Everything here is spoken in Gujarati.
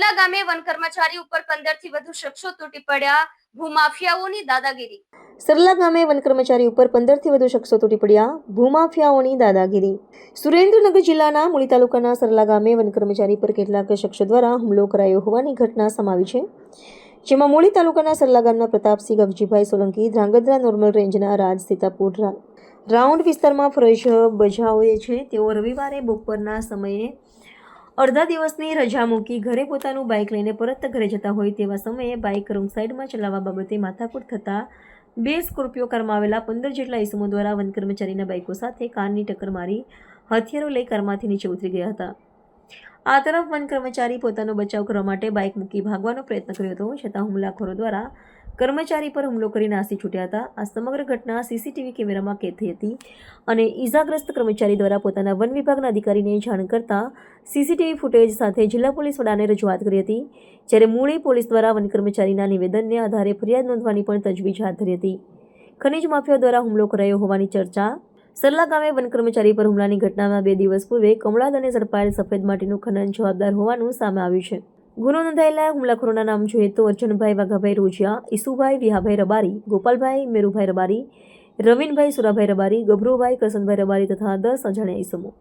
સરલા ગામે વન કર્મચારી ઉપર પંદરથી વધુ શખ્સો તૂટી પડ્યા. ભૂમાફિયાઓની દાદાગીરી. સરલા ગામે વન કર્મચારી ઉપર પંદરથી વધુ શખ્સો તૂટી પડ્યા. ભૂમાફિયાઓની દાદાગીરી. સુરેન્દ્રનગર જિલ્લાના મૂળી તાલુકાના સરલા ગામે વન કર્મચારી પર કેટલાક શખ્સો દ્વારા હુમલો કરાયો હોવાની ઘટના સમાવી છે. જેમાં મૂળી તાલુકાના સરલા ગામના પ્રતાપસિંહ, ગગજીભાઈ સોલંકી, ધ્રાંગધ્રા નોર્મલ રેન્જના રાજ સીતાપુર રાઉન્ડ વિસ્તારમાં ફરજ બજાવે છે. તેઓ રવિવારે બપોરના સમયે અડધા દિવસની રજા મૂકી ઘરે પોતાનું બાઇક લઈને પરત ઘરે જતા હોય તેવા સમયે બાઇક રોંગ સાઈડમાં ચલાવવા બાબતે માથાકૂટ થતાં બે સ્કોર્પિયો કારમાં આવેલા પંદર જેટલા ઇસમો દ્વારા વન કર્મચારીના બાઇકો સાથે કારની ટક્કર મારી હથિયારો લઈ કારમાંથી નીચે ઉતરી ગયા હતા. આ તરફ વન કર્મચારી પોતાનો બચાવ કરવા માટે બાઇક મૂકી ભાગવાનો પ્રયત્ન કર્યો હતો. છતાં હુમલાખોરો દ્વારા કર્મચારી પર હુમલો કરી નાસી છૂટ્યા હતા. આ સમગ્ર ઘટના સીસીટીવી કેમેરામાં કેદ થઈ હતી અને ઈજાગ્રસ્ત કર્મચારી દ્વારા પોતાના વન વિભાગના અધિકારીને જાણ કરતા સીસીટીવી ફૂટેજ સાથે જિલ્લા પોલીસ વડાને રજૂઆત કરી હતી, જ્યારે મૂળી પોલીસ દ્વારા વન કર્મચારીના નિવેદનને આધારે ફરિયાદ નોંધવાની પણ તજવીજ હાથ ધરી હતી. ખનીજ માફિયા દ્વારા હુમલો કરાયો હોવાની ચર્ચા, સરલા ગામે વન કર્મચારી પર હુમલાની ઘટનામાં બે દિવસ પૂર્વે કમળાદ અને ઝડપાયેલ સફેદ માટીનું ખનન જવાબદાર હોવાનું સામે આવ્યું છે. ગુનો નોંધાયેલા હુમલાખોરોના નામ જોઈએ તો અર્જુનભાઈ વાઘાભાઈ રોજિયા, ઈસુભાઈ વિહાભાઈ રબારી, ગોપાલભાઈ મેરુભાઈ રબારી, રવિનભાઈ સુરાભાઈ રબારી, ગભરુભાઈ કરસનભાઈ રબારી તથા દસ અજાણ્યા ઈસમો.